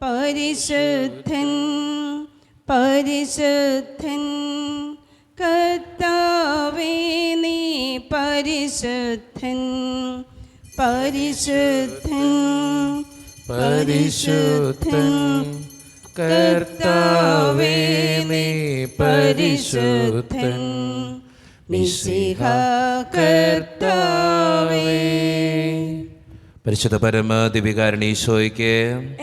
പരിശുദ്ധൻ പരിശുദ്ധൻ കർത്താവേ നീ പരിശുദ്ധൻ പരിശുദ്ധൻ പരിശുദ്ധൻ കർത്താവേ നീ പരിശുദ്ധൻ മിശിഹ കർത്താവേ. പരിശുദ്ധ പരമ ദിവികാരണീശോയ്ക്ക്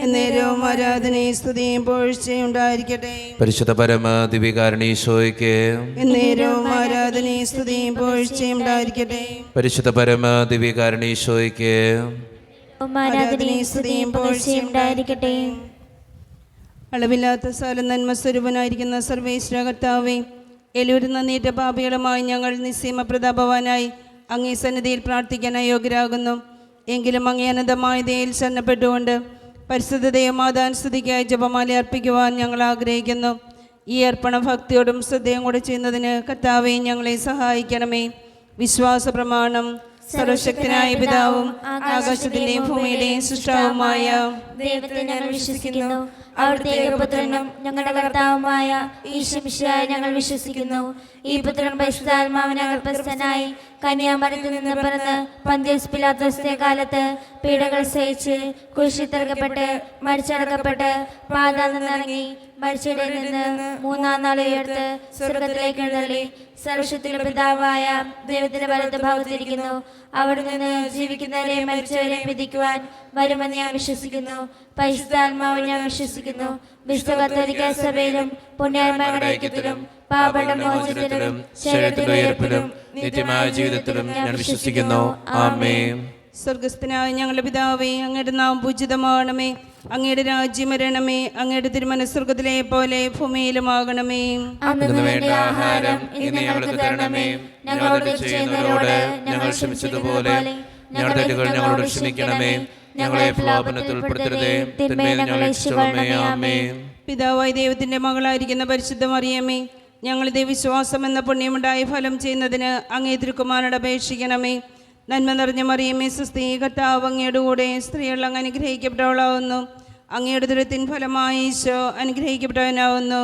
എന്നേരവും ആരാധനയും സ്തുതിയും പോഴ്ചയും ഉണ്ടായിരിക്കട്ടെ. പരിശുദ്ധ പരമ ദിവികാരണീശോയ്ക്ക് എന്നേരവും ആരാധനയും സ്തുതിയും പോഴ്ചയും ഉണ്ടായിരിക്കട്ടെ. പരിശുദ്ധ പരമ ദിവികാരണീശോയ്ക്ക് ആരാധനയും സ്തുതിയും ഉണ്ടായിരിക്കട്ടെ. അളവില്ലാത്ത സാല നന്മ സ്വരൂപനായിരിക്കുന്ന സർവേശ്വര കർത്താവെ എലൂര് നന്ദിയിട്ട പാപികളുമായി ഞങ്ങൾ നിസ്സീമ പ്രതാപവാനായി അങ്ങേ സന്നിധിയിൽ പ്രാർത്ഥിക്കാൻ അയോഗ്യരാകുന്നു. എങ്കിലും അങ്ങേ അനന്തമായ ദയിൽ ചെന്നപ്പെട്ടുകൊണ്ട് പരിശുദ്ധതയും മാതാൻ സ്തുതിക്കായി ജപമാല അർപ്പിക്കുവാൻ ഞങ്ങൾ ആഗ്രഹിക്കുന്നു. ഈ അർപ്പണ ഭക്തിയോടും ശ്രദ്ധയും കൂടെ ചെയ്യുന്നതിന് കർത്താവെ ഞങ്ങളെ സഹായിക്കണമേ. വിശ്വാസ പ്രമാണം സർവശക്തനായ പിതാവും ആകാശത്തിന്റെയും ഭൂമിയുടെയും സൃഷ്ടാവുമായ ദൈവത്തെ ഞങ്ങൾ വിശ്വസിക്കുന്നു. അവിടുത്തെ ഏകപുത്രനും ഞങ്ങളുടെ കർത്താവുമായ ഈശ്വമിഷയായി ഞങ്ങൾ വിശ്വസിക്കുന്നു. ഈ പുത്രൻ പരിശുദ്ധാത്മാവിനെ ഗർഭസ്ഥനായി കന്യാമരത്തിൽ നിന്ന് പിറന്ന് പന്ത്യസ് പിലാത്തോസിന്റെ കാലത്ത് പീഡകൾ സഹിച്ച് കുരിശിൽ തറക്കപ്പെട്ട് മരിച്ചടക്കപ്പെട്ട് പാതാൽ നിന്നിറങ്ങി മരിച്ചവരിൽ നിന്ന് മൂന്നാം നാൾ ഉയർത്ത് സ്വർഗത്തിലേക്ക് എഴുന്നള്ളി. സർവശക്തിയുടെ പിതാവായ ദൈവത്തിന്റെ വലത്ത് ഭാഗത്തിരിക്കുന്നു അവിടെ നിന്ന് ജീവിക്കുന്നവരെയും മരിച്ചവരെയും വിധിക്കുവാൻ വരുമെന്ന് ഞാൻ വിശ്വസിക്കുന്നു. പരിശുദ്ധാത്മാവ് ഞാൻ വിശ്വസിക്കുന്നു. വിശുദ്ധ കത്തോലിക്ക സഭയിലും പുണ്യാത്മാരുടെ ഐക്യത്തിലും മോചനത്തിലും ശരീരത്തിന്റെ നിത്യമായ ജീവിതത്തിലും ഞാൻ വിശ്വസിക്കുന്നു. ആമേ സ്വർഗസ്ഥനായ ഞങ്ങളുടെ പിതാവേ അങ്ങയുടെ നാം പൂജിതമാകണമേ. അങ്ങയുടെ രാജ്യം വരണമേ അങ്ങയുടെ തിരുമനസ്വർഗത്തിലെ പോലെ ഭൂമിയിലും ആകണമേ വേണ്ട ആഹാരം ഇന്ന് ഞങ്ങൾക്ക് തരണമേ. ഞങ്ങളോട് ചെയ്യുന്നവരോട് ഞങ്ങൾ ക്ഷമിച്ചതുപോലെ ഞങ്ങളുടെ തെറ്റുകൾ ഞങ്ങളോട് ക്ഷമിക്കണമേ. ഞങ്ങളെ പ്രലോഭനത്തിൽ ഉൾപ്പെടുത്തരുതേ. തിന്മയിൽ ഞങ്ങളെ രക്ഷിക്കണമേ. ആമേ പിതാവായി ദൈവത്തിന്റെ മകളായിരിക്കുന്ന പരിശുദ്ധ മറിയമേ ഞങ്ങളുടെ വിശ്വാസം എന്ന പുണ്യമുണ്ടായി ഫലം ചെയ്യുന്നതിന് അങ്ങേ തിരുക്കുമാരോട് അപേക്ഷിക്കണമേ. നന്മ നിറഞ്ഞ മറിയമേ സുസ്ഥീ കർത്താവ് അങ്ങയുടെ കൂടെ സ്ത്രീകൾ അങ്ങ് അനുഗ്രഹിക്കപ്പെട്ടവളാവുന്നു. അങ്ങയുടെ ദുരത്തിൻ ഫലമായി ഈശോ അനുഗ്രഹിക്കപ്പെട്ടവനാവുന്നു.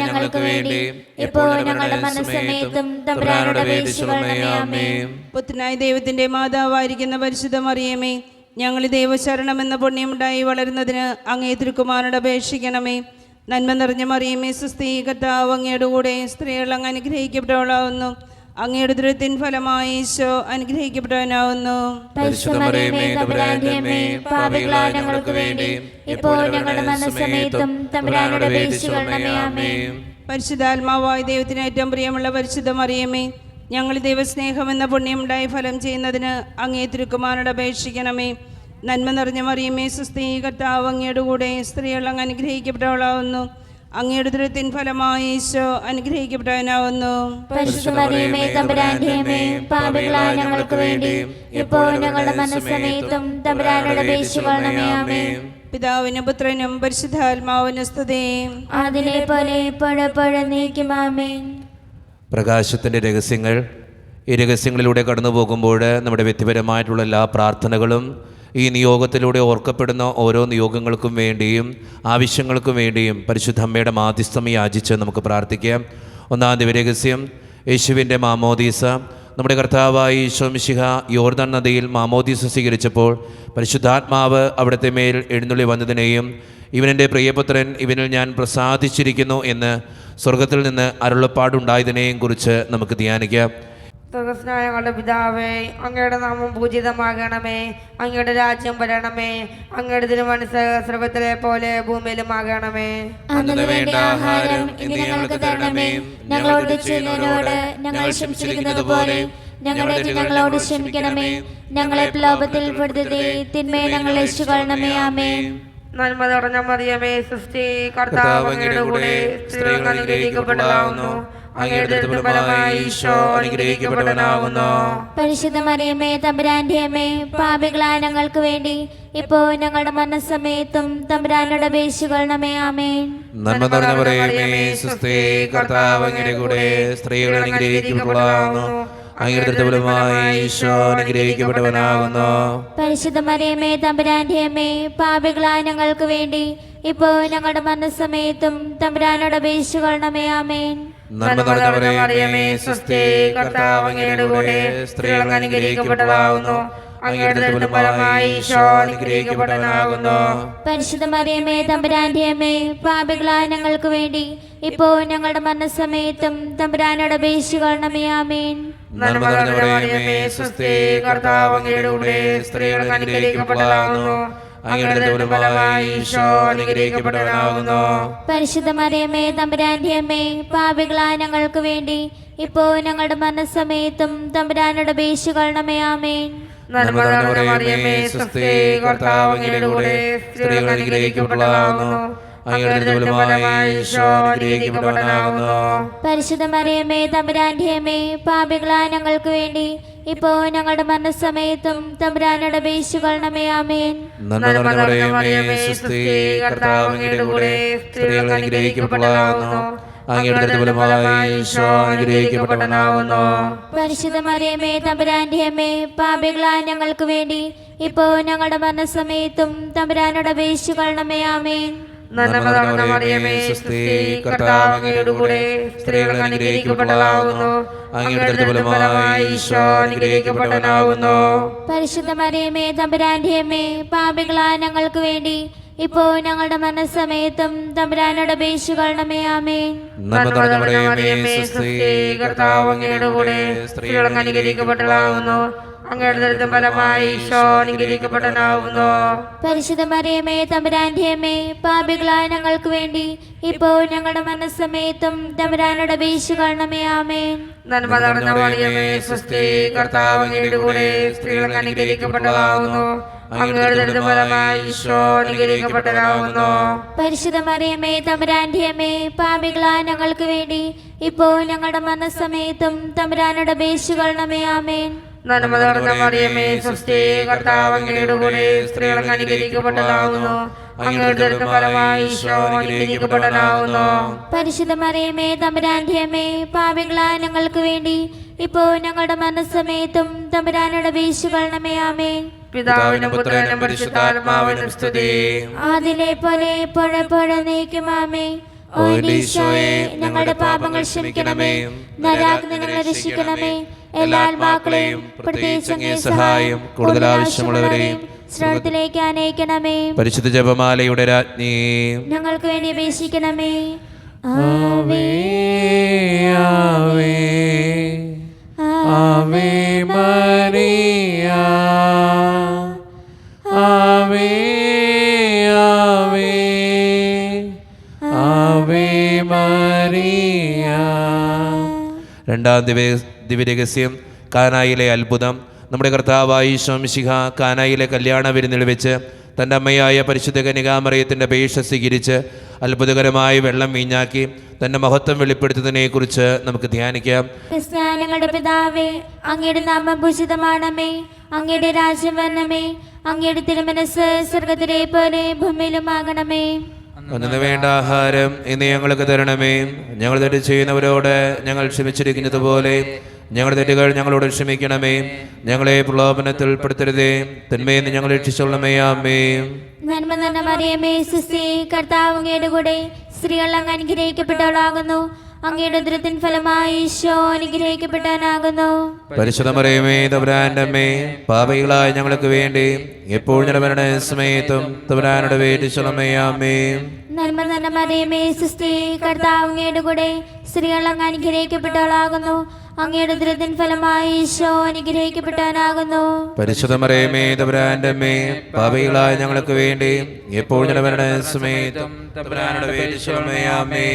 ഞങ്ങൾക്ക് വേണ്ടി പുത്രനായ ദൈവത്തിന്റെ മാതാവായിരിക്കുന്ന പരിശുദ്ധ മറിയമേ ഞങ്ങൾ ദൈവശരണം എന്ന പുണ്യമുണ്ടായി വളരുന്നതിന് അങ്ങേ തിരുക്കുമാരോട് അപേക്ഷിക്കണമേ. നന്മ നിറഞ്ഞ മറിയമേ സുസ്ഥീ കർത്താവ് അങ്ങയുടെ കൂടെ സ്ത്രീകൾ അങ്ങ് അനുഗ്രഹിക്കപ്പെട്ടവളാവുന്നു. അങ്ങയുടെ ദുരത്തിൻ ഫലമായി ഈശോ അനുഗ്രഹിക്കപ്പെട്ടവനാവുന്നു. പരിശുദ്ധാത്മാവായ ദൈവത്തിന് ഏറ്റവും പ്രിയമുള്ള പരിശുദ്ധ മറിയമേ ഞങ്ങൾ ദൈവസ്നേഹം എന്ന പുണ്യമുണ്ടായി ഫലം ചെയ്യുന്നതിന് അങ്ങേ തിരുക്കുമാരോട് അപേക്ഷിക്കണമേ. നന്മ നിറഞ്ഞ മറിയമേ സുസ്ഥീകർത്താവ് അങ്ങയുടെ കൂടെ സ്ത്രീകൾ അങ്ങ് അനുഗ്രഹിക്കപ്പെട്ടവളാവുന്നു. അങ്ങയുടെ ദുരത്തിൻ ഫലമായി ഈശോ അനുഗ്രഹിക്കപ്പെട്ടവനാവുന്നു ഞങ്ങൾക്ക് വേണ്ടി ഞങ്ങളുടെ മനസ്സമയത്തും തമ്പുരാനോട് അപേക്ഷിക്കണമേ ആമേൻ. പിതാവിനും പുത്രനും പരിശുദ്ധാത്മാവിനും സ്തുതിയും അതിലെ പോലെ എപ്പോഴെപ്പോഴും നീക്കും പ്രകാശത്തിന്റെ രഹസ്യങ്ങൾ ഈ രഹസ്യങ്ങളിലൂടെ കടന്നു പോകുമ്പോൾ നമ്മുടെ വ്യക്തിപരമായിട്ടുള്ള എല്ലാ പ്രാർത്ഥനകളും ഈ നിയോഗത്തിലൂടെ ഓർക്കപ്പെടുന്ന ഓരോ നിയോഗങ്ങൾക്കും വേണ്ടിയും ആവശ്യങ്ങൾക്കും വേണ്ടിയും പരിശുദ്ധ അമ്മയുടെ മാധ്യസ്ഥം യാചിച്ച് നമുക്ക് പ്രാർത്ഥിക്കാം. ഒന്നാം ദിവരഹസ്യം യേശുവിന്റെ മാമോദീസ. നമ്മുടെ കർത്താവായി ഈശോ മിശിഹ യോർദാൻ നദിയിൽ മാമോദീസ സ്വീകരിച്ചപ്പോൾ പരിശുദ്ധാത്മാവ് അവിടുത്തെ മേൽ എഴുന്നള്ളി വന്നതിനെയും ഇവനെന്റെ പ്രിയപുത്രൻ ഇവനിൽ ഞാൻ പ്രസാദിച്ചിരിക്കുന്നു എന്ന് സ്വർഗത്തിൽ നിന്ന് അരുളപ്പാടുണ്ടായതിനെയും കുറിച്ച് നമുക്ക് ധ്യാനിക്കാം. സ്വർഗസ്നായ ഞങ്ങളുടെ പിതാവേ അങ്ങയുടെ നാമം പൂജിതമാകണമേ അങ്ങയുടെ രാജ്യം വരണമേ അങ്ങയുടെ തിരുമനസ് സ്വർഗത്തിലെ പോലെ ഭൂമിയിലും ആകണമേ. വേണ്ട ആഹാരം ഇന്ന് ഞങ്ങൾക്ക് തരണമേ. ഞങ്ങളോട് ചെയ്യുന്നവരോട് ഞങ്ങൾ ക്ഷമിച്ചിരിക്കുന്നത് പോലെ ഞങ്ങളുടെ ഞങ്ങളോട് ക്ഷമിക്കണമേ. ഞങ്ങളെ പ്രലോഭത്തിൽ തിന്മയെ ഞങ്ങൾ രക്ഷിക്കണമേ. ആമേ നന്മ നിറഞ്ഞ മറിയമേ സൃഷ്ടി കർത്താവ് അങ്ങയുടെ കൂടെ സ്ത്രീകൾ അനുഗ്രഹിക്കപ്പെട്ടതാവുന്നു പരിശുദ്ധ മറിയമ്മേ തമ്പുരാന്റെ അമ്മേ പാപികളായ ഞങ്ങൾക്ക് വേണ്ടി ഇപ്പോൾ ഞങ്ങളുടെ മനസ്സമയത്തും തമ്പുരാനോട് അപേക്ഷിക്കണമേ ആമേ നന്മ നിറഞ്ഞ പറയുമേ കർത്താവ് അങ്ങയുടെ കൂടെ അനുഗ്രഹിക്കപ്പെട്ടവനാകുന്നു. പരിശുദ്ധ തമ്പുരാന്റെ അമ്മേ പാപികളായ ഞങ്ങൾക്ക് വേണ്ടി ഇപ്പോൾ ഞങ്ങളുടെ മരണസമയത്തും തമ്പുരാനോട് അപേക്ഷിക്കണമേ ആമേൻ. നന്മ നിറഞ്ഞ മറിയമേ സ്വസ്തി കർത്താവ് അങ്ങയുടെ കൂടെ സ്ത്രീകൾ അനുഗ്രഹിക്കപ്പെട്ടതാകുന്നു അങ്ങയുടെ ദുർബലമായ ഈശോ അനുഗ്രഹിക്കപ്പെട്ടവനാകുന്നു. പരിശുദ്ധ മറിയമേ തമ്പുരാന്റെ അമ്മേ പാപികളായ ഞങ്ങൾക്ക് വേണ്ടി ഇപ്പോ ഞങ്ങളുടെ മരണസമയത്തും തമ്പുരാനോട് അപേക്ഷിക്കണമേ ആമേൻ. നന്മ നിറഞ്ഞ മറിയമേ സ്വസ്തി കർത്താവ് അങ്ങയുടെ കൂടെ സ്ത്രീകൾ അനുഗ്രഹിക്കപ്പെട്ടതാകുന്നു അങ്ങയുടെ ദുർബലമായ ഈശോ പരിശുദ്ധ മറിയമേ തമ്പുരാന്റെ അമ്മേ പാപികളായ ഞങ്ങൾക്ക് വേണ്ടി ഇപ്പോൾ ഞങ്ങളുടെ മനസ്സമയത്തും തമ്പുരാനോട് അപേക്ഷിക്കണമേ ആമേൻ. നന്മ സ്വസ്തി കർത്താവ് സ്ത്രീകൾ അനുഗ്രഹിക്കപ്പെട്ടതാകുന്നു പരിശുദ്ധ മറിയമേ തമ്പുരാന്റെ അമ്മേ പാപികളായ ഞങ്ങൾക്ക് വേണ്ടി ഇപ്പോ ഞങ്ങളുടെ മരണസമയത്തും തമ്പുരാനോട് അപേക്ഷിക്കണമേ ആമേൻ. പരിശുദ്ധ മറിയമേ തമ്പുരാന്റെ അമ്മേ പാപികളായ ഞങ്ങൾക്ക് വേണ്ടി ഇപ്പോ ഞങ്ങളുടെ മരണസമയത്തും തമ്പുരാനോട് അപേക്ഷിക്കണമേ ആമേൻ. നന്മ നിറഞ്ഞ മറിയമേ സ്വസ്തി കർത്താവ് അങ്ങയുടെ കൂടെ സ്ത്രീകൾ അങ്ങയുടെ ഈശോ പരിശുദ്ധ മറിയമേ തമ്പുരാന്റെ അമ്മേ പാപികളായ ഞങ്ങൾക്ക് വേണ്ടി ഇപ്പോ ഞങ്ങളുടെ മനസ്സമയത്തും തമ്പുരാനോട് അപേക്ഷിക്കണമേ ആമേൻ. നിറഞ്ഞ കർത്താവ് അങ്ങയുടെ കൂടെ സ്ത്രീകൾ അങ്ങയുടെ ദരിദ്രം ഫലമായി ഈശോ അനുഗ്രഹിക്കപ്പെട്ടവനാകുന്നു പരിശുദ്ധ മറിയമേ തമ്പുരാന്റെ അമ്മേ പാപികളായ ഞങ്ങൾക്ക് വേണ്ടി ഇപ്പോൾ ഞങ്ങളുടെ മരണസമയത്തും തമ്പുരാനോട് അപേക്ഷിക്കണമേ ആമേൻ. നന്മ നിറഞ്ഞ മറിയമേ സ്വസ്തി കർത്താവ് അങ്ങയുടെ കൂടെ സ്ത്രീകൾ അനുഗ്രഹിക്കപ്പെട്ടതാകുന്നു അങ്ങയുടെ ഫലമായി ഈശോ അനുഗ്രഹിക്കപ്പെട്ടവനാകുന്നു പരിശുദ്ധ മറിയമേ തമ്പുരാന്റെ അമ്മേ പാപികളായ ഞങ്ങൾക്ക് വേണ്ടി ഇപ്പോൾ ഞങ്ങളുടെ മരണസമയത്തും തമ്പുരാനോട് അപേക്ഷിക്കണമേ ആമേൻ. നന്മ നിറഞ്ഞ മറിയമേ സ്വസ്തി കർത്താവ് അങ്ങയുടെ കൂടെ സ്ത്രീകൾ അനുഗ്രഹിക്കപ്പെട്ടതാകുന്നു അങ്ങയുടെ ദരിദ്രം ഫലമായി ഈശോ അനുഗ്രഹിക്കപ്പെട്ടവനാകുന്നു പരിശുദ്ധ മറിയമേ പാപികളായ ഞങ്ങൾക്ക് വേണ്ടി ഇപ്പോൾ ഞങ്ങളുടെ മരണസമയത്തും തമ്പുരാനോട് അപേക്ഷിക്കണമേ ആമേൻ. പിതാവിനും പുത്രനും പരിശുദ്ധാത്മാവിനും സ്തുതി. അതിലെ പോലെ എപ്പോഴെപ്പോഴും നീക്കുമാമേ ഓ ഈശോയെ ഞങ്ങളുടെ പാപങ്ങൾ ക്ഷമിക്കണമേ. ഞങ്ങളെ രക്ഷിക്കണമേ. എല്ലാ ആത്മാക്കളെയും പ്രത്യേകിച്ച് അങ്ങേ സഹായം കൂടുതൽ ആവശ്യമുള്ളവരെയും ശ്രദ്ധത്തിലേക്ക് അനയിക്കണമേ. പരിശുദ്ധ ജപമാലയുടെ രാജ്ഞി. ഞങ്ങൾക്ക് വേണ്ടി അപേക്ഷിക്കണമേ. രണ്ടാം ദിവ്യ ദിവ്യരഹസ്യം കാനായിലെ അത്ഭുതം. നമ്മുടെ കർത്താവായി ശംശിഹ കാനായിലെ കല്യാണ വിരുന്നിൽ വെച്ച് തന്റെ അമ്മയായ പരിശുദ്ധ കനികാമറിയത്തിന്റെ പേക്ഷ സ്വീകരിച്ച് അത്ഭുതകരമായി വെള്ളം വീഞ്ഞാക്കി തന്റെ മഹത്വം വെളിപ്പെടുത്തുന്നതിനെ കുറിച്ച് നമുക്ക് ധ്യാനിക്കാം. ക്രിസ്ത്യാനികളുടെ പിതാവേ അങ്ങയുടെ നാമം പൂജിതമാണമേ അങ്ങയുടെ രാജ്യം വരണമേ. അങ്ങയുടെ തിരുമനസ് സ്വർഗത്തിലെ പോലെ ഭൂമിയിലുമാകണമേ. അന്നു വേണ്ട ആഹാരം ഇന്ന് ഞങ്ങൾക്ക് തരണമേ. ഞങ്ങൾ തെറ്റ് ചെയ്യുന്നവരോട് ഞങ്ങൾ ക്ഷമിച്ചിരിക്കുന്നത് പോലെ ഞങ്ങളുടെ തെറ്റുകൾ ഞങ്ങളോട് ക്ഷമിക്കണമേ. ഞങ്ങളെ പ്രലോഭനത്തിൽ ഉൾപ്പെടുത്തരുതേ തന്മയെന്ന് ഞങ്ങൾ രക്ഷിച്ചോളമേ അമ്മേ നന്മ സുസ്തി കർത്താവ് അങ്ങയുടെ കൂടെ സ്ത്രീകൾ അങ്ങ് അനുഗ്രഹിക്കപ്പെട്ടവളാകുന്നു. അങ്ങയുടെ ദുരത്തിൻ ഫലമായി ഈശോ അനുഗ്രഹിക്കപ്പെട്ടവനാകുന്നു പരിശുദ്ധമറിയമേ തബുരാന്റെ അമ്മേ പാപികളായ ഞങ്ങൾക്ക് വേണ്ടി എപ്പോഴും ഞങ്ങളുടെ സമയത്തും തബുരാനുടെ വേദിച്ചുള്ളമേ അമ്മേ നന്മ നിറഞ്ഞ മറിയമേ സുസ്തി കർത്താവ് അങ്ങയുടെ കൂടെ സ്ത്രീകൾ അങ്ങ് അനുഗ്രഹിക്കപ്പെട്ടവളാകുന്നു. അങ്ങയുടെ ഉദരത്തിൻ ഫലമായി ഈശോ അനുഗ്രഹിക്കപ്പെട്ടാനാകുന്നു. പരിശുദ്ധമറിയമേ തബുരാന്റെ അമ്മേ പാപികളായ ഞങ്ങൾക്ക് വേണ്ടി എപ്പോഴും ഞങ്ങളുടെ അമ്മേ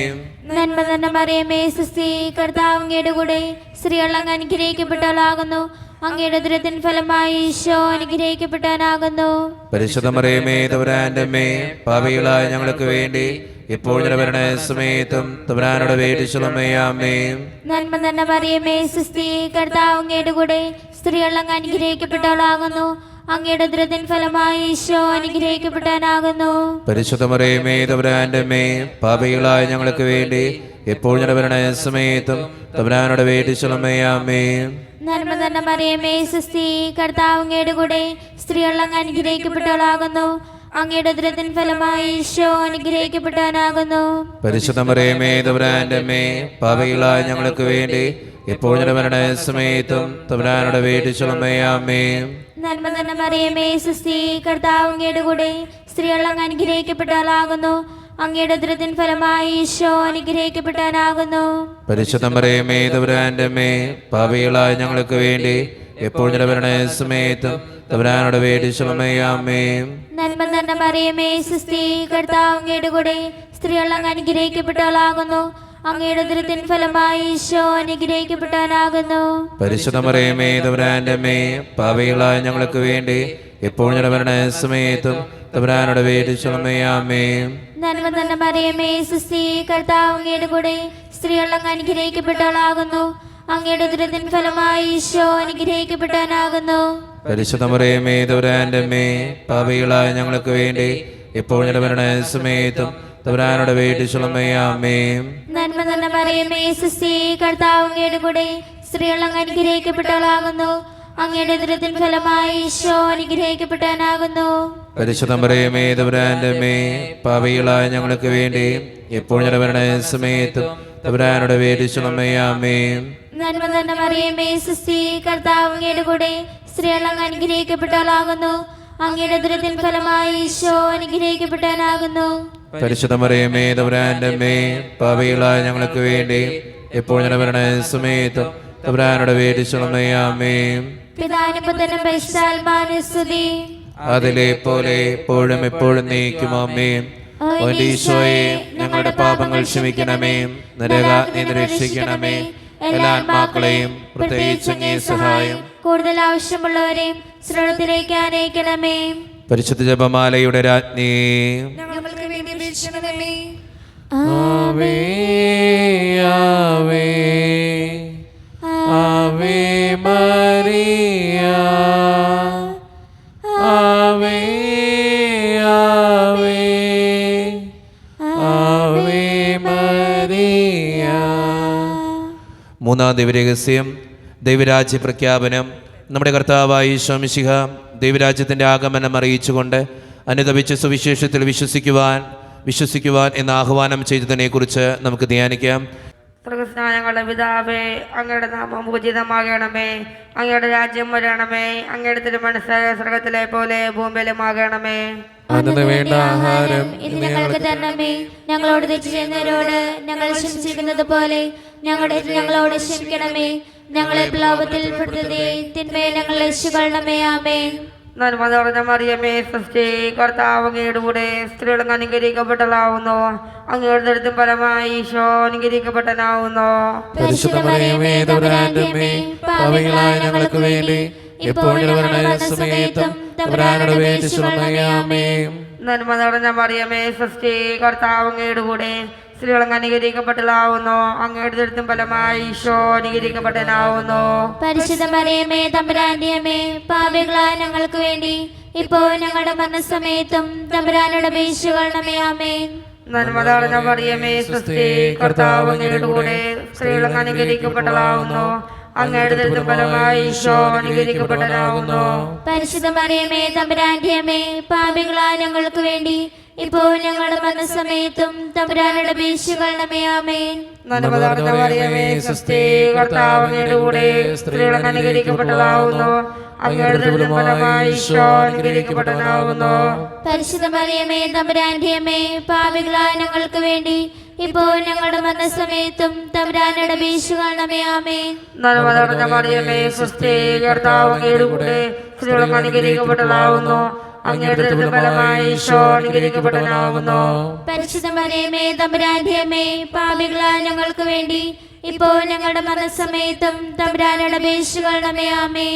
നന്മ തന്നെ മറിയമേ സുസ്തി കർത്താവ് അങ്ങയുടെ കൂടെ സ്ത്രീകൾ അങ്ങ് അനുഗ്രഹിക്കപ്പെട്ടവളാകുന്നു അങ്ങയുടെ ദുരത്തിൻ ഫലമായി ഈശോ അനുഗ്രഹിക്കപ്പെട്ടാനാകുന്നു. പരിശുദ്ധമറിയമേ തബുരാന്റെ അമ്മേ പാപികളായ ഞങ്ങൾക്ക് വേണ്ടി എപ്പോഴും നിലവരണ സമയത്തും നന്മ കർത്താവ് അങ്ങയുടെ കൂടെ സ്ത്രീകൾ അങ്ങ് അനുഗ്രഹിക്കപ്പെട്ടവളാകുന്നു. അങ്ങയുടെ ഉദരത്തിൻ ഫലമായി ഈശോ അനുഗ്രഹിക്കപ്പെട്ടാനാകുന്നു പരിശുദ്ധമറിയമേ തബുരാന്റെ അമ്മേ പാപികളായ ഞങ്ങൾക്ക് വേണ്ടി സമയത്തും ഭരണ സമയത്തും തമ്പുരാനോട് വേദിച്ചുള്ളമയാമേ നന്മ തന്നെ മറിയമേ സുസ്തി കർത്താവ് അങ്ങയുടെ കൂടെ സ്ത്രീകൾ അങ്ങ് അനുഗ്രഹിക്കപ്പെട്ടവളാകുന്നു. അങ്ങയുടെ ദുരത്തിൻ ഫലമായി ഈശോ അനുഗ്രഹിക്കപ്പെട്ടവനാകുന്നു പരിശുദ്ധ മറിയമേ തമ്പുരാന്റെ അമ്മേ പാവകളായ ഞങ്ങൾക്ക് വേണ്ടി എപ്പോഴും മരണ സമയത്തും തമ്പുരാനോട് വേദിച്ചുള്ളമയാമേ നന്മ തന്നെ മറിയമേ സുസ്തി കർത്താവ് അങ്ങയുടെ കൂടെ സ്ത്രീകൾ അങ്ങ് അനുഗ്രഹിക്കപ്പെട്ടവളാകുന്നു അങ്ങയുടെ ദുരത്തിൻ ഫലമായി ഈശോ അനുഗ്രഹിക്കപ്പെട്ടവനാകുന്നു പരിശുദ്ധ മറിയമേ തമ്പുരാന്റെ അമ്മേ പാവകളായ ഞങ്ങൾക്ക് വേണ്ടി എപ്പോഴും മരണ സമയത്തും തമ്പുരാനോട് വേദിച്ചുള്ളമയാമേ നന്മ തന്നെ മറിയമേ സുസ്തി കർത്താവ് അങ്ങയുടെ കൂടെ സ്ത്രീകൾ അങ്ങ് അനുഗ്രഹിക്കപ്പെട്ടവളാകുന്നു. അങ്ങയുടെ ഉദരത്തിൻ ഫലമായി ഈശോ അനുഗ്രഹിക്കപ്പെട്ടവനാകുന്നു. പരിശുദ്ധ മറിയമേ തമ്പുരാന്റെ അമ്മേ പാവകളായ ഞങ്ങൾക്ക് വേണ്ടി ഇപ്പോൾ ഞങ്ങളുടെ മരണ സമയത്തും തമ്പുരാനോട് വേദിച്ചുള്ളമയാമേ നന്മ തന്നെ മറിയമേ സുസ്തി കർത്താവ് അങ്ങയുടെ കൂടെ സ്ത്രീകൾ അങ്ങ് അനുഗ്രഹിക്കപ്പെട്ടവളാകുന്നു. അങ്ങയുടെ ദുരിതൻ ഫലമായി ഈശോ അനുഗ്രഹിക്കപ്പെട്ടവനാകുന്നു. പരിശുദ്ധ മറിയമേ തമ്പുരാന്റെ അമ്മേ പാപികളായ ഞങ്ങൾക്ക് വേണ്ടി ഇപ്പോൾ ഞങ്ങളുടെ സമയത്തും സമയത്തും തമ്പുരാനോട് വേദിച്ചുള്ളമയാമേ നന്മ തന്നെ മറിയമേ സുസ്തി കർത്താവ് അങ്ങയുടെ കൂടെ സ്ത്രീകൾ അങ്ങ് അനുഗ്രഹിക്കപ്പെട്ടവളാകുന്നു. അങ്ങയുടെ ദുരിതത്തിൻ ഫലമായി ഈശോ അനുഗ്രഹിക്കപ്പെട്ടവനാകുന്നു. പരിശുദ്ധ മറിയമേ തമ്പുരാന്റെ അമ്മേ പാപികളായ ഞങ്ങൾക്ക് വേണ്ടി എപ്പോൾ ഞങ്ങളുടെ സമയത്തും തമ്പുരാനോട് വേദിച്ചുള്ളമയാമേ നന്മ തന്നെ മറിയമേ സുസ്തി കർത്താവ് അങ്ങയുടെ കൂടെ സ്ത്രീകൾ അങ്ങ് അനുഗ്രഹിക്കപ്പെട്ടവളാകുന്നു അങ്ങയുടെ ദുരിതം ഫലമായി ഈശോ അനുഗ്രഹിക്കപ്പെട്ടവനാകുന്നു പരിശുദ്ധമറിയമേ തമ്പുരാന്റെ അമ്മേ പാവകളായ ഞങ്ങൾക്ക് വേണ്ടി ഞങ്ങളുടെ ഭരണ സമയത്തും തമ്പുരാനോട് വേദിച്ചുള്ളമയാമേ പിതാനും പുത്രനും പരിശുദ്ധാത്മാവിനും സ്തുതി. അതിലെ പോലെ എപ്പോഴും എപ്പോഴും നീക്കുമാമേ ഈശോയെ ഞങ്ങളുടെ പാപങ്ങൾ ക്ഷമിക്കണമേ. നരകാഗ്നി രക്ഷിക്കണമേ. എല്ലാ ആത്മാക്കളെയും പ്രത്യേകിച്ച് സഹായം. കൂടുതൽ ആവശ്യമുള്ളവരെ ശ്രമത്തിലേക്ക് ആനയിക്കണമേ പരിശുദ്ധ ജപമാലയുടെ രാജ്ഞി. ഞങ്ങൾക്ക് വേണ്ടി ആവേ ആവേ ആവേ മറിയ. ആവേ ആവേ ആവേ മറിയ. മൂന്നാം ദൈവരഹസ്യം ദൈവരാജ്യ പ്രഖ്യാപനം നമ്മുടെ കർത്താവായ ശമിശിഹ ദൈവരാജ്യത്തിന്റെ ആഗമനം അറിയിച്ചുകൊണ്ട് അനുദപിച്ച സുവിശേഷത്തിൽ വിശ്വസിക്കുവാൻ വിശ്വസിക്കുവാൻ എന്ന് ആഹ്വാനം ചെയ്തതിനെക്കുറിച്ച് നമുക്ക് ധ്യാനിക്കാം. ഞങ്ങളുടെ പിതാവേ അങ്ങയുടെ നാമം പൂജിതമാകണമേ അങ്ങയുടെ രാജ്യം വരണമേ. അങ്ങയുടെ തിരുമനസ് സ്വർഗത്തിലെ പോലെ ഭൂമിയിലുമാകണമേ. അന്നു വേണ്ട ആഹാരം ഇന്ന് ഞങ്ങൾക്ക് തരണമേ. ഞങ്ങളോട് തെറ്റ് ചെയ്യുന്നവരോട് ഞങ്ങൾ ക്ഷമിച്ചിരിക്കുന്നത് പോലെ ഞങ്ങളുടെ ഞങ്ങളോട് ക്ഷമിക്കണമേ. ഞങ്ങളെ പ്ലാവത്തിൽ പെടുത്തതേ തിന്മയെ ഞങ്ങൾ രക്ഷിക്കൊള്ളണമേ ആമേ നന്മ നിറഞ്ഞ മറിയമേ സൃഷ്ടി കർത്താവ് അങ്ങയുടെ കൂടെ സ്ത്രീകൾ അനുഗ്രഹിക്കപ്പെട്ടതാവുന്നു. അങ്ങയുടെ ദരിദ്രം പരമായി ഈശോ അനുഗ്രഹിക്കപ്പെട്ടനാവുന്നു. പരിശുദ്ധ മറിയമേ തമ്പുരാന്റെ പാപികളായ ഞങ്ങൾക്ക് വേണ്ടി എപ്പോഴും നന്മ നിറഞ്ഞ മറിയമേ സൃഷ്ടി കർത്താവ് അങ്ങയുടെ കൂടെ സ്ത്രീകൾ അനുകരിക്കപ്പെട്ടതാവുന്നു. അങ്ങയുടെ ഫലമായി ഈശോ അനുകരിക്കപ്പെട്ടനാവുന്നു. പരിശുദ്ധ തമ്പുരാന്റിയമേ പാപികളായ ഞങ്ങൾക്ക് വേണ്ടി ഇപ്പോൾ ഞങ്ങളുടെ മരണസമയത്തും തമ്പുരാനോട് അപേക്ഷിച്ചുകൊള്ളണമേ ആമേൻ. മറിയമേ കർത്താവ് അങ്ങയുടെ കൂടെ സ്ത്രീകൾ അനുഗ്രഹിക്കപ്പെട്ടതാവുന്നു അങ്ങയുടെ ദരിദ്രം ഫലമായി ഈശോ അനുഗ്രഹിക്കപ്പെട്ടനാവുന്നു പരിശുദ്ധ മറിയമേ പാപികളായ ഞങ്ങൾക്ക് വേണ്ടി ഇപ്പോൾ ഞങ്ങളുടെ മനസ്സമയത്തും തമ്പുരാനുടെ അപേക്ഷിച്ചുകൊള്ളണമേ ആമേൻ. കൂടെ പാപികളായ ഞങ്ങൾക്ക് വേണ്ടി ഇപ്പോൾ ഞങ്ങളുടെ മരണസമയത്തും തമ്പുരാനോട് അപേക്ഷിച്ചുകൊള്ളണമേ ആമേ നന്മ നിറഞ്ഞ മറിയമേ സൃഷ്ടി കർത്താവ് കൂടെ സ്ത്രീകൾ അനുഗ്രഹിക്കപ്പെട്ടതാവുന്നു. അങ്ങയുടെ ഫലമായി പാപികളായ ഞങ്ങൾക്ക് വേണ്ടി ഇപ്പോൾ ഞങ്ങളുടെ മനസ്സമയത്തും തമ്പുരാനോട് അപേക്ഷിച്ചുകൊള്ളണമേ ആമേ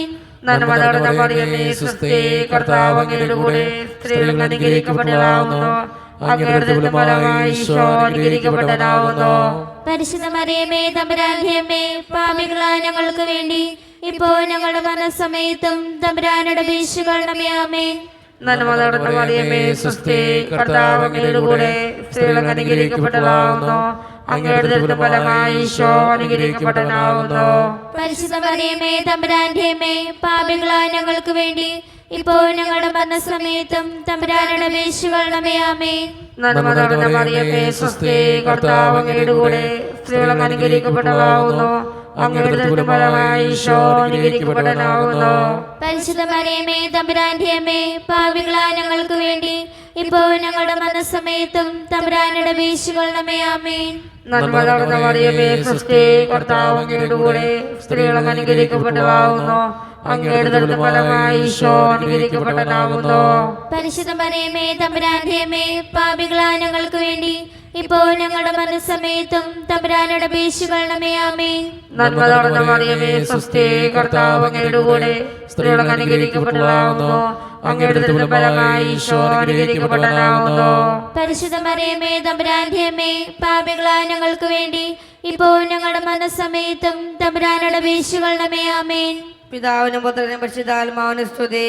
നന്മ മറിയമേ സൃഷ്ടി കർത്താവ് അങ്ങയുടെ കൂടെ സ്ത്രീകൾ അനുഗ്രഹിക്കപ്പെട്ടതാവുന്നു അങ്ങയുടെ ദരിദ്രം ഫലമായി ഈശോ അനുഗ്രഹിക്കപ്പെട്ടനാവുന്നു പരിശുദ്ധ മറിയമേ തമ്പുരാന്റെ അമ്മേ പാപികളായ ഞങ്ങൾക്ക് വേണ്ടി ഇപ്പോൾ ഞങ്ങളുടെ മനസ്സമയത്തും തമ്പുരാനോട് അപേക്ഷിച്ചുകൊള്ളണമേ ആമേ നന്മ നിറഞ്ഞ മറിയമേ സൃഷ്ടി കർത്താവ് അങ്ങയുടെ കൂടെ സ്ത്രീകൾ അനുഗ്രഹിക്കപ്പെട്ടതാവുന്നു അങ്ങയുടെ ദുരിത ഫലമായി ഈശോ അനുഗ്രഹിക്കപ്പെട്ടവനാകുന്നു പരിശുദ്ധ മറിയമേ തമ്പുരാന്റെ അമ്മേ പാപികളായ ഞങ്ങൾക്ക് വേണ്ടി ഇപ്പോൾ ഞങ്ങളുടെ മരണസമയത്തും സമയത്തും വേശുകളുടെ ആമേ നന്മ നിറഞ്ഞ മറിയമേ സ്വസ്തി കർത്താവ് അങ്ങയുടെ കൂടെ അങ്ങയുടെ ഫലമായി ഈശോ പരിശുദ്ധ മറിയമേ തമ്പുരാന്റെ അമ്മേ പാപികളായ ഞങ്ങൾക്ക് വേണ്ടി ഇപ്പോൾ ഞങ്ങളുടെ മനസ്സമയത്തും തമ്പുരാനുടെ വേശുകളുടെ ആമേ നന്മ നിറഞ്ഞ മറിയമേ കർത്താവ് അങ്ങയുടെ കൂടെ അങ്ങയുടെ ഫലമായി ഈശോ പരിശുദ്ധ മറിയമേ തമ്പുരാന്റെ ഞങ്ങൾക്ക് വേണ്ടി ഇപ്പോൾ ഞങ്ങളുടെ മനസ്സമയത്തും തമ്പുരാനോട് വേശുകളുടെ ആമേ നന്മ നിറഞ്ഞ മറിയമേ സ്വസ്തി കർത്താവ് അങ്ങയുടെ കൂടെ സ്ത്രീകൾ അനുഗ്രഹിക്കപ്പെട്ടതാകുന്നു അങ്ങയുടെ ദുരിത ഫലമായി ഈശോ അനുഗ്രഹിക്കപ്പെട്ടവനാകുന്നു പരിശുദ്ധ മറിയമേ തമ്പുരാന്റെ അമ്മേ പാപികളായ ഞങ്ങൾക്ക് വേണ്ടി ഇപ്പോൾ ഞങ്ങളുടെ മനസ്സമയത്തും തമ്പുരാനുടെ വീശുകളുടെ ആമേൻ. പിതാവിനും പുത്രനും പരിശുദ്ധാത്മാവിനും സ്തുതി.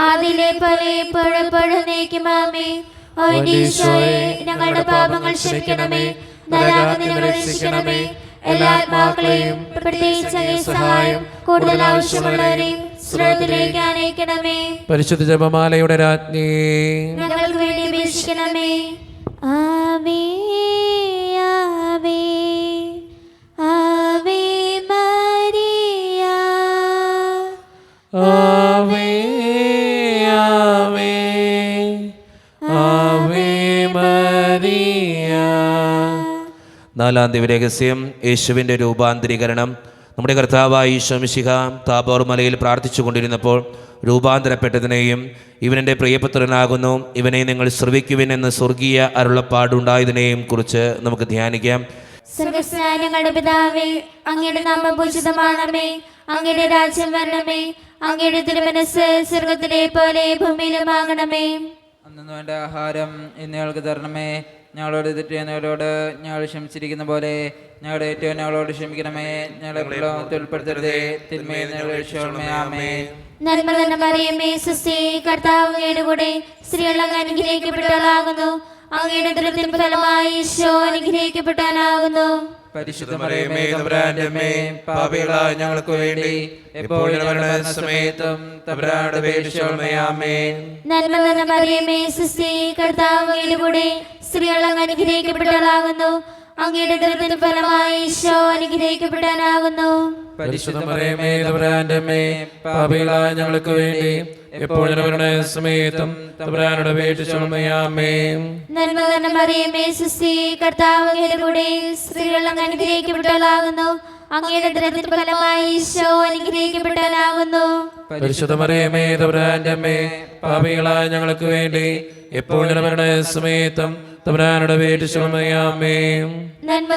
ആദിയിലെ പോലെ എപ്പോഴെപ്പോഴും നീക്കുമാമേ ഈശോയെ ഞങ്ങളുടെ പാപങ്ങൾ ക്ഷമിക്കണമേ നരാഗതി ഞങ്ങളെ രക്ഷിക്കണമേ എല്ലാ ആത്മാക്കളെയും പ്രത്യേകിച്ച് സഹായം കൂടുതൽ ആവശ്യമുള്ളവരെയും സ്രോതത്തിലേക്ക് അനയിക്കണമേ പരിശുദ്ധ ജപമാലയുടെ രാജ്ഞി. ഞങ്ങൾക്ക് വേണ്ടി അപേക്ഷിക്കണമേ. ആവേ ആവേ ആവേ മരിയ. നാലാം ദിവരഹസ്യം യേശുവിന്റെ രൂപാന്തരീകരണം. നമ്മുടെ കർത്താവായ ഈശോമിശിഹ താബോർ മലയിൽ പ്രാർത്ഥിച്ചു കൊണ്ടിരുന്നപ്പോൾ രൂപാന്തരപ്പെട്ടതിനെയും ഇവനെന്റെ പ്രിയപുത്രനാകുന്നു ഇവനെ നിങ്ങൾ ശ്രവിക്കുവിൻ എന്ന് സ്വർഗീയ അരുളപ്പാടുണ്ടായതിനെയും കുറിച്ച് നമുക്ക് ധ്യാനിക്കാം. സ്വർഗസ്നായ ഞങ്ങളുടെ പിതാവേ അങ്ങയുടെ നാമപൂജിതമാണമേ അങ്ങയുടെ രാജ്യം വരണമേ അങ്ങയുടെ തിരുമനസ് സ്വർഗത്തിലെ പോലെ ഭൂമിയിലുമാകണമേ അന്നു വേണ്ട ആഹാരം ഇന്നയാൾക്ക് തരണമേ. ഞങ്ങളോട് തെറ്റിയുന്നവരോട് ഞങ്ങൾ ക്ഷമിച്ചിരിക്കുന്ന പോലെ ഞങ്ങളുടെ ഏറ്റവും ഞങ്ങളോട് ക്ഷമിക്കണമേ. ഞങ്ങളെ പ്രലോഭനത്തിൽ ഉൾപ്പെടുത്തരുതേ. തിന്മയിൽ ഞങ്ങൾ രക്ഷോളമേ നന്മ തന്നെ കർത്താവ് അങ്ങയുടെ കൂടെ സ്ത്രീകൾ അങ്ങ് അനുഗ്രഹിക്കപ്പെട്ടവളാകുന്നു. അങ്ങയുടെ ദുരിതത്തിൻ ഫലമായി ഈശോ അനുഗ്രഹിക്കപ്പെട്ടാനാകുന്നു പരിശുദ്ധ മറിയമേ തമ്പുരാന്റെ അമ്മേ പാപികളായ ഞങ്ങൾക്ക് വേണ്ടി എപ്പോഴും സമയത്തും തമ്പുരാനുടെ നന്മ മറിയമേ കർത്താവ് അങ്ങയുടെ കൂടെ സ്ത്രീകൾ അങ്ങ് അനുഗ്രഹിക്കപ്പെട്ടവളാകുന്നു. അങ്ങയുടെ ദുരിതത്തിൻ ഫലമായി ഈശോ പാപികളായ ഞങ്ങൾക്ക് വേണ്ടി എപ്പോഴും തമ്പുരാനുടെ നന്മ കർത്താവ് കൂടെ സ്ത്രീകൾ അങ്ങ് അനുഗ്രഹിക്കപ്പെട്ടവളാകുന്നു. അങ്ങയുടെ ദുരിതത്തിൻ ഫലമായി ഈശോ അനുഗ്രഹിക്കപ്പെട്ടാനാകുന്നു പരിശുദ്ധ മറിയമേ തമ്പുരാന്റെ അമ്മേ പാപികളായ ഞങ്ങൾക്ക് വേണ്ടി എപ്പോഴും ഞങ്ങളുടെ സമയത്തും തമ്പുരാനുടെ പേരിശോളമേ നന്മ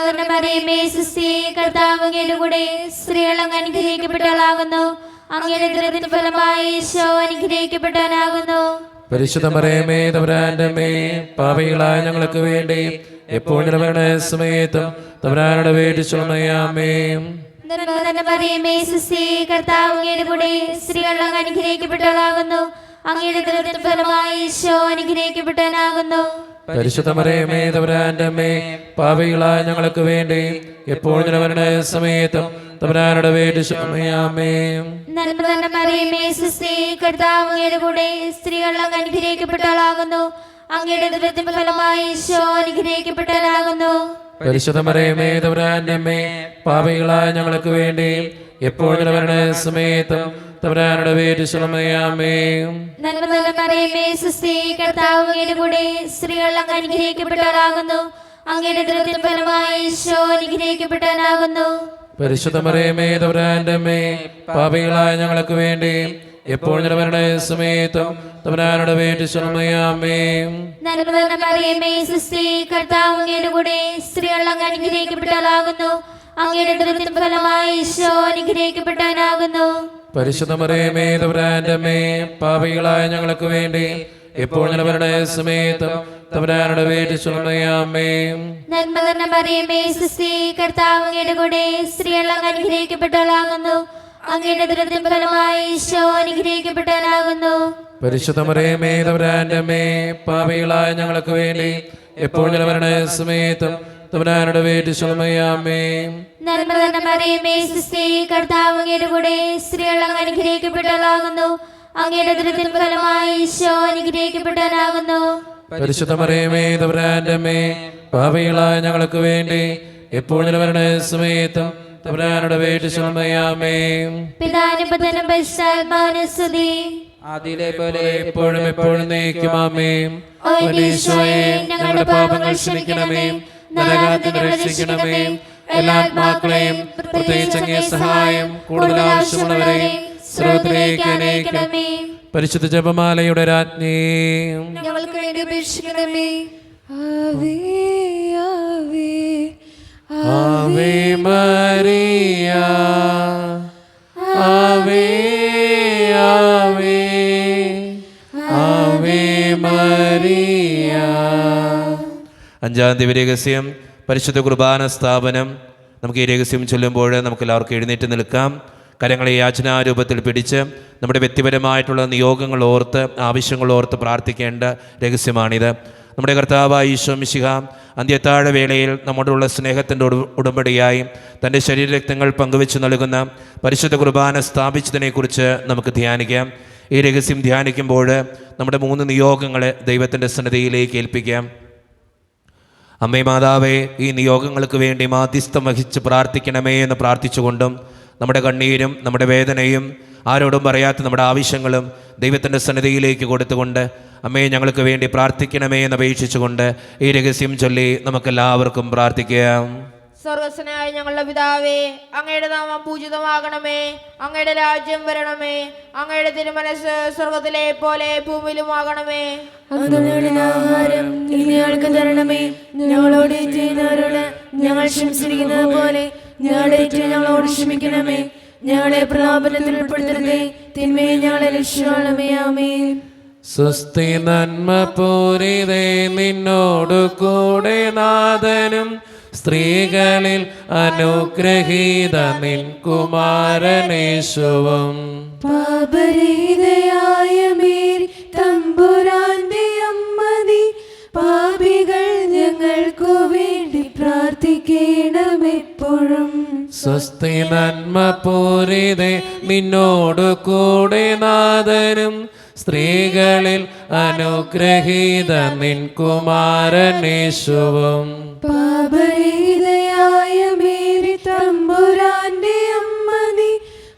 കർത്താവ് കൂടെ സ്ത്രീകൾ അങ്ങ് അനുഗ്രഹിക്കപ്പെട്ടവളാകുന്നു. അങ്ങയുടെ ദുരിതത്തിൻ ഫലമായി ഈശോ അനുഗ്രഹിക്കപ്പെട്ടവനാകുന്നു. പരിശുദ്ധ മറിയമേ തമ്പുരാന്റെ അമ്മേ പാപികളായ ഞങ്ങൾക്ക് വേണ്ടി എപ്പോഴും സമയത്തും തമരാനുടെ നിറഞ്ഞ മറിയമേ സുസി കർത്താവ് അങ്ങയുടെ കൂടെ സ്ത്രീകൾ അങ്ങ് അനുഗ്രഹിക്കപ്പെട്ടവളാകുന്നു. അങ്ങയുടെ ദുരിതത്തിൻ ഫലമായി ഈശോ അനുഗ്രഹിക്കപ്പെട്ടവനാകുന്നു. പരിശുദ്ധ മറിയമേ തമ്പുരാന്റെ അമ്മേ പാപികളായ ഞങ്ങൾക്ക് വേണ്ടി എപ്പോഴും സമയത്തും തമ്പുരാനുടെ പേരിശോളമേ നന്മ നിറഞ്ഞ മറിയമേ സുസ്ഥി കർത്താവ് അങ്ങയുടെ കൂടെ സ്ത്രീകൾ അങ്ങ് അനുഗ്രഹിക്കപ്പെട്ടവളാകുന്നു. അങ്ങയുടെ ദുരിതത്തിൻ ഫലമായി ഈശോ അനുഗ്രഹിക്കപ്പെട്ടാനാകുന്നു പരിശുദ്ധ മറിയമേ തമ്പുരാന്റെ അമ്മേ പാപികളായ ഞങ്ങൾക്ക് വേണ്ടി എപ്പോഴും ഞങ്ങളുടെ സമയത്തും തമ്പുരാനുടെ പേരിശോളമേ നന്മ നിറഞ്ഞ മറിയമേ സുസ്ഥി കർത്താവ് അങ്ങയുടെ കൂടെ സ്ത്രീകൾ അങ്ങ് അനുഗ്രഹിക്കപ്പെട്ടവളാകുന്നു അങ്ങയുടെ ദുരിതത്തിൻ ഫലമായി ഈശോ അനുഗ്രഹിക്കപ്പെട്ടാനാകുന്നു പരിശുദ്ധ മറിയമേ തമ്പുരാന്റെ അമ്മേ പാപികളായ ഞങ്ങൾക്ക് വേണ്ടി എപ്പോഴും ഞങ്ങളുടെ സമയത്തും കർത്താവ് അങ്ങയുടെ കൂടെ സ്ത്രീകൾ അങ്ങ് അനുഗ്രഹിക്കപ്പെട്ടവളാകുന്നു അങ്ങയുടെ ഫലമായി ഈശോ അമ്മേ പാപികളായ ഞങ്ങൾക്ക് വേണ്ടി എപ്പോഴും നിലവരുടെ സമയത്തും തമ്പുരാനുടെ പേരിശോളമേ നന്മ കർത്താവ് അങ്ങയുടെ കൂടെ സ്ത്രീകൾ അങ്ങ് അനുഗ്രഹിക്കപ്പെട്ടവളാകുന്നു. അങ്ങയുടെ ദുരിതത്തിൻ ഫലമായി ഈശോ പാപികളായ ഞങ്ങൾക്ക് വേണ്ടി എപ്പോഴും ഞങ്ങളുടെ സമയത്തും തമ്പുരാനുടെ വീട്ടിൽ ചുമയാമേ നന്മ തന്നെ സുസ്ഥി കർത്താവ് അങ്ങയുടെ കൂടെ അനുഗ്രഹിക്കപ്പെട്ടവളാകുന്നു. അങ്ങയുടെ ദുരിതത്തിൻ ഫലമായി ഈശോ അനുഗ്രഹിക്കപ്പെട്ടവനാകുന്നു. പരിശുദ്ധ മറിയമേ തമ്പുരാന്റെ അമ്മേ പാപികളായ ഞങ്ങൾക്ക് വേണ്ടി എപ്പോഴും വരണ സമയത്തും തമ്പുരാനുടെ വീട്ടിൽ ശ്രമയാമേ പിതാനും പുത്രനും പരിശുദ്ധാത്മാവിനും സ്തുതി. പോലെ എപ്പോഴും എപ്പോഴും നയിക്കുമാമേ ഞങ്ങളുടെ പാപങ്ങൾ ക്ഷമിക്കണമേ നരകാത്തിൽ നിന്ന് രക്ഷിക്കണമേ എല്ലാ ആത്മാക്കളെയും പ്രത്യേകിച്ച് സഹായം കൂടുതൽ ആവശ്യമുള്ളവരെ സ്രോതത്തിലേക്ക് അനയിക്കണമേ പരിശുദ്ധ ജപമാലയുടെ രാജ്ഞി. ഞങ്ങൾക്ക് വേണ്ടി ആവേ ആവേ ആവേ ആവേ അഞ്ചാം ദിവ്യ രഹസ്യം. പരിശുദ്ധ കുർബാന സ്ഥാപനം. നമുക്ക് ഈ രഹസ്യം ചൊല്ലുമ്പോൾ നമുക്ക് എല്ലാവർക്കും എഴുന്നേറ്റ് നിൽക്കാം. കരങ്ങളെ യാചനാരൂപത്തിൽ പിടിച്ച് നമ്മുടെ വ്യക്തിപരമായിട്ടുള്ള നിയോഗങ്ങൾ ഓർത്ത് ആവശ്യങ്ങൾ ഓർത്ത് പ്രാർത്ഥിക്കേണ്ട രഹസ്യമാണിത്. നമ്മുടെ കർത്താവായ ഈശോ മിശിഹ അന്ത്യത്താഴ വേളയിൽ നമ്മോടുള്ള സ്നേഹത്തിന്റെ ഉട- ഉടമ്പടിയായി തന്റെ ശരീരരക്തങ്ങൾ പങ്കുവെച്ച് നൽകുന്ന പരിശുദ്ധ കുർബാന സ്ഥാപിച്ചതിനെക്കുറിച്ച് നമുക്ക് ധ്യാനിക്കാം. ഈ രഹസ്യം ധ്യാനിക്കുമ്പോൾ നമ്മുടെ മൂന്ന് നിയോഗങ്ങളെ ദൈവത്തിന്റെ സന്നദ്ധയിലേക്ക് ഏൽപ്പിക്കാം. അമ്മേ മാതാവേ ഈ നിയോഗങ്ങൾക്ക് വേണ്ടി മാധ്യസ്ഥം വഹിച്ച് പ്രാർത്ഥിക്കണമേ എന്ന് പ്രാർത്ഥിച്ചുകൊണ്ടും നമ്മുടെ കണ്ണീരും നമ്മുടെ വേദനയും ആരോടും പറയാത്ത നമ്മുടെ ആവശ്യങ്ങളും ദൈവത്തിന്റെ സന്നിധിയിലേക്ക് കൊടുത്തുകൊണ്ട് അമ്മയെ ഞങ്ങൾക്ക് വേണ്ടി പ്രാർത്ഥിക്കണമേ എന്ന് അപേക്ഷിച്ചുകൊണ്ട് ഈ രഹസ്യം ചൊല്ലി നമുക്കെല്ലാവർക്കും പ്രാർത്ഥിക്കാം. സ്വർഗസ്വനായ ഞങ്ങളുടെ പിതാവേ അങ്ങയുടെ നാമം പൂജിതമാകണമേ അങ്ങയുടെ രാജ്യം വരണമേ അങ്ങയുടെ തിരുമനസ് സ്വർഗത്തിലെ പോലെ ഭൂമിയിലുമാകണമേ. ആഹാരം ഞങ്ങൾക്ക് തരണമേ ഞങ്ങളോട് ചെയ്യുന്നവരോട് ഞങ്ങൾ ശംസിക്കുന്നത് പോലെ ഞങ്ങളുടെ ഏറ്റവും ഞങ്ങളോട് ക്ഷമിക്കണമേ. ഞങ്ങളെ പ്രലോഭനത്തിൽ ഉൾപ്പെടുത്തരുതേ. തിന്മയെ ഞങ്ങളെ രക്ഷിക്കണമേ. ആമേ സ്വസ്തി നന്മ പൂരിതേ നിന്നോടു കൂടെ നാഥനും സ്ത്രീകളിൽ അനുഗ്രഹീത നിൻ കുമാരനേശുവും. പാപരീതയായ മേൽ തമ്പുരാന്റെ അമ്മതി. പാപികൾ ഞങ്ങൾക്കു വേണ്ടി പ്രാർത്ഥിക്കണമെപ്പോഴും സ്വസ്തി നന്മ പൂരിതേ നിന്നോടു കൂടെ നാഥനും സ്ത്രീകളിൽ അനുഗ്രഹീത നിൻ കുമാരനേശുവും. പാപരീതയായ മേരി തമ്പുരാന്റെ അമ്മതി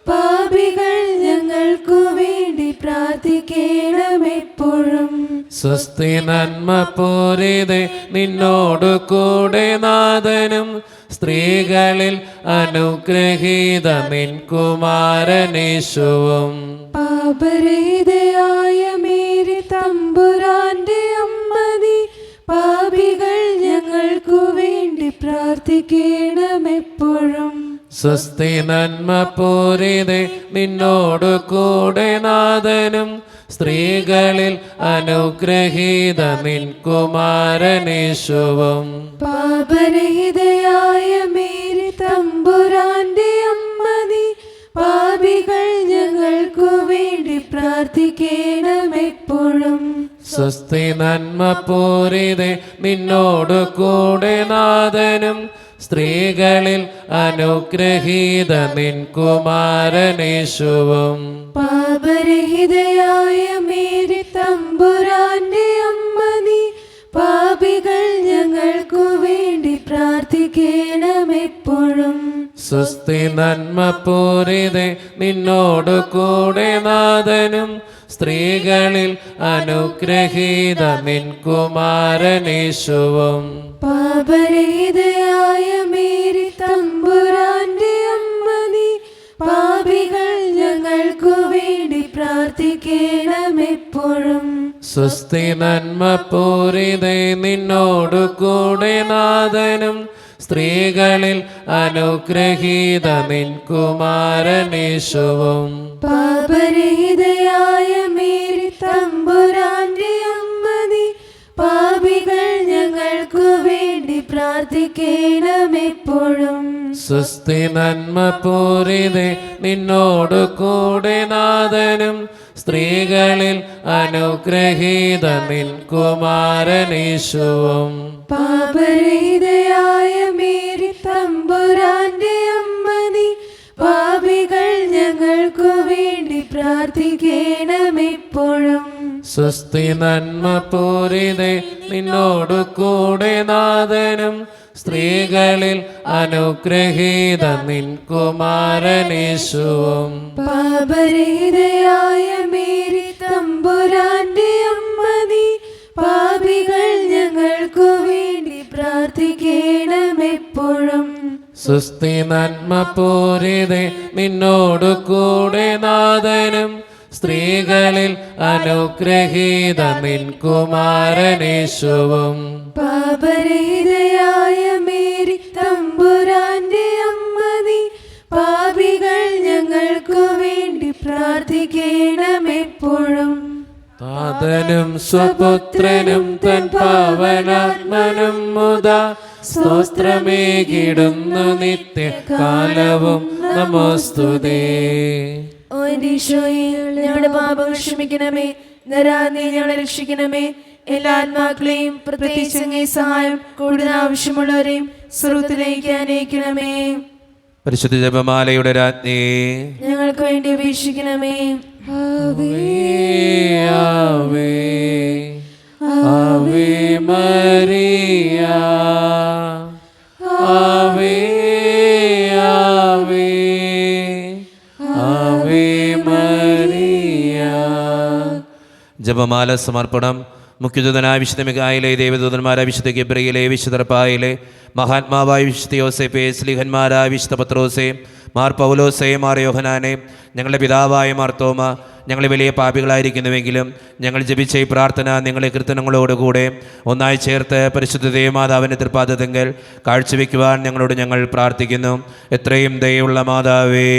പാപികൾ ഞങ്ങൾക്കു വേണ്ടി പ്രാർത്ഥിക്കണമെപ്പോഴും സ്വസ്തി നന്മ പൂരിതേ നിന്നോടു കൂടെ നാഥനും സ്ത്രീകളിൽ അനുഗ്രഹീത നിൻ കുമാരനേശുവും പാപരീതയായ മേരി തമ്പുരാന്റെ അമ്മതി പാപികൾ ഞങ്ങൾക്കു വേണ്ടി പ്രാർത്ഥിക്കണമെപ്പോഴും. സ്വസ്തി നന്മ പൂരിതേ നിന്നോടു കൂടെ നാഥനും സ്ത്രീകളിൽ അനുഗ്രഹീത നിൻ കുമാരനേശുവും പാപരഹിതയായ മേരി തമ്പുരാന്റെ അമ്മതി പാപികൾ ഞങ്ങൾക്കു വേണ്ടി പ്രാർത്ഥിക്കണമെപ്പോഴും. സ്വസ്തി നന്മ പൂരിതേ നിന്നോടു കൂടെ നാഥനും സ്ത്രീകളിൽ അനുഗ്രഹീത നിൻ കുമാരനേശുവും പാപരഹിതയായ മേരി തമ്പുരാന്റെ അമ്മതി പാപികൾ ഞങ്ങൾക്കു വേണ്ടി പ്രാർത്ഥിക്കണമെപ്പോഴും. സ്വസ്തി നന്മ പൂരിതെ നിന്നോടു കൂടെ നാഥനും സ്ത്രീകളിൽ അനുഗ്രഹീത നിൻ കുമാരനേശുവും പാപരഹിതയായ മേരി തമ്പുരാന്റെ അമ്മതി പാപികൾ ഞങ്ങൾക്കു വേണ്ടി പ്രാർത്ഥിക്കണമെപ്പോഴും. സ്വസ്തി നന്മ പൂരിതേ നിന്നോടു കൂടെ നാഥനും സ്ത്രീകളിൽ അനുഗ്രഹീത നിൻ കുമാരനേശുവും. പാപരഹിതയായ മേരി തമ്പുരാന്റെ പ്രാർത്ഥിക്കണമെപ്പോഴും. സ്വസ്തി നന്മ പൂരിതേ നിന്നോട് കൂടെ നാഥനും സ്ത്രീകളിൽ അനുഗ്രഹീത നിൻ കുമാരനീശുവും പാപരഹിതയായ മേരി തമ്പുരാന്റെ അമ്മതി പാപികൾ ഞങ്ങൾക്കു വേണ്ടി പ്രാർത്ഥിക്കണമെപ്പോഴും. സുസ്തി നന്മ പൂരിതേ നിന്നോടു കൂടെ നാഥനും സ്ത്രീകളിൽ അനുഗ്രഹീത നിൻ കുമാരനീശുവും പാപരഹിതയായ മേരി തമ്പുരാന്റെ അമ്മതി പാപികൾ ഞങ്ങൾക്കു വേണ്ടി പ്രാർത്ഥിക്കണമെപ്പോഴും. സുസ്തി നന്മ പൂരിതേ നിന്നോടു കൂടെ നാഥനും സ്ത്രീകളിൽ അനുഗ്രഹീത നിൻ കുമാരനേശുവും പാപരഹിതയായ മേരി തമ്പുരാന്റെ അമ്മതി പാപികൾ ഞങ്ങൾക്കു വേണ്ടി പ്രാർത്ഥിക്കണമെപ്പോഴും. താതനും സ്വപുത്രനും തൻ പാവനാത്മനും മുത സ്തോത്രമേകിടുന്നു നിത്യകാലവും നമോസ്തുതേ ഞങ്ങളുടെ പാപങ്ങൾ ക്ഷമിക്കണമേ. നരാതെ ഞങ്ങളെ രക്ഷിക്കണമേ. എല്ലാ ആത്മാക്കളെയും പ്രത്യേകിച്ച് അങ്ങേ സഹായം കൂടുതൽ ആവശ്യമുള്ളവരെയും സ്രോത്തിലേക്ക് അനയിക്കണമേ പരിശുദ്ധ ജപമാലയുടെ രാജ്ഞി. ഞങ്ങൾക്ക് വേണ്ടി അപേക്ഷിക്കണമേ. അവേ ആവേ ആവേ അവേ ആവേ ആവേ ആവേ ജപമാല സമർപ്പണം മുഖ്യദൂതനായ വിശുദ്ധ മികായിലെ ദേവദൂതന്മാരായ വിശുദ്ധ ഗബ്രിയിലെ വിശുദ്ധ റപ്പായിലെ മഹാത്മാവായ വിശുദ്ധ യോസേപ്പെ സ്ലിഹന്മാരായ വിശുദ്ധ പത്രോസെ മാർ പൗലോസേ മാർ യോഹനാനെ ഞങ്ങളുടെ പിതാവായ മാർത്തോമ ഞങ്ങൾ വലിയ പാപികളായിരിക്കുന്നുവെങ്കിലും ഞങ്ങൾ ജപിച്ച ഈ പ്രാർത്ഥന നിങ്ങളെ കീർത്തനങ്ങളോടുകൂടെ ഒന്നായി ചേർത്ത് പരിശുദ്ധ ദേവമാതാവിന്റെ തൃപ്പാദത്തെങ്കിൽ കാഴ്ചവെക്കുവാൻ ഞങ്ങളോട് ഞങ്ങൾ പ്രാർത്ഥിക്കുന്നു. എത്രയും ദയുള്ള മാതാവേ.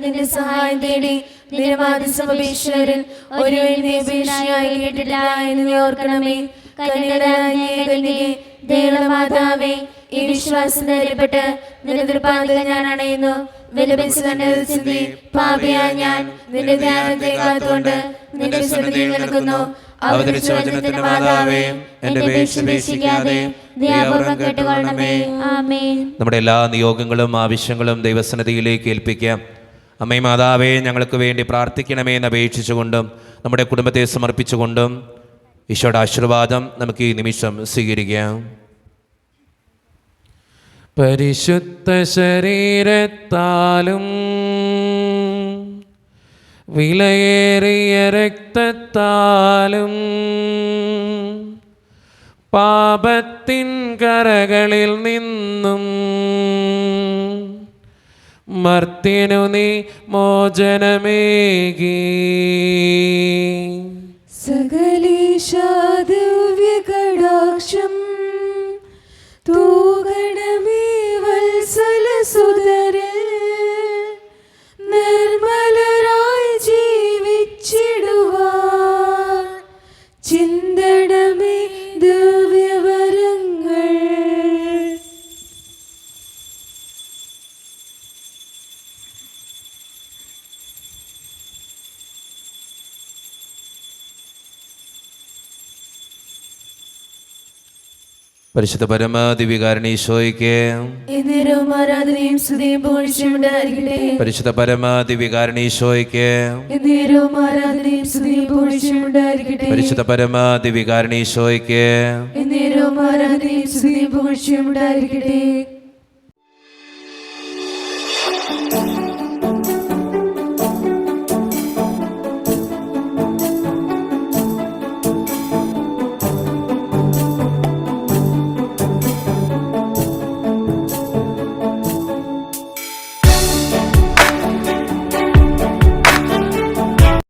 നിന്റെ സഹായം തേടി നിന്റെ സമപേക്ഷകരിൽ ഒരു അപേക്ഷയായി കേട്ടില്ല എന്ന് ഓർക്കണമേ. കന്യകേ ദേവമാതാവേ ഈ വിശ്വാസം ധൈര്യപ്പെട്ട് നിന്റെ തൃപ്പാതികൾ ഞാൻ അണയുന്നു. വിലപിച്ച് കണ്ടത് പാപിയായ ഞാൻ നിന്റെ ധ്യാനത്തെ കാത്തുകൊണ്ട് നിന്റെ സന്നിധിയിൽ നിൽക്കുന്നു അവതരിച്ച വചനത്തിന്റെ മാതാവേ എന്റെ പേശിക്കാതെ കേട്ടുകൊള്ളണമേ. ആമേൻ. നമ്മുടെ എല്ലാ നിയോഗങ്ങളും ആവശ്യങ്ങളും ദൈവസന്നിധിയിലേക്ക് ഏൽപ്പിക്കാം. അമ്മേ മാതാവേ ഞങ്ങൾക്ക് വേണ്ടി പ്രാർത്ഥിക്കണമേ എന്ന് അപേക്ഷിച്ചുകൊണ്ടും നമ്മുടെ കുടുംബത്തെ സമർപ്പിച്ചുകൊണ്ടും ഈശോയുടെ ആശീർവാദം നമുക്ക് ഈ നിമിഷം സ്വീകരിക്കാം. പരിശുദ്ധ ശരീരത്താലും വിലയേറിയ രക്തത്താലും പാപത്തിൻ കരകളിൽ നിന്നും മർത്തിനു നീ മോചനമേകി. സകലേശാദിവ്യകടാക്ഷം തൂകണമേ പരിശുദ്ധ പരമാദിവികാരണ ഈശോയ്ക്ക് പരിശുദ്ധ പരമാദിവികാരണ ഈശോയ്ക്ക് പരിശുദ്ധ പരമാദിവികാരണ ഈശോയ്ക്ക്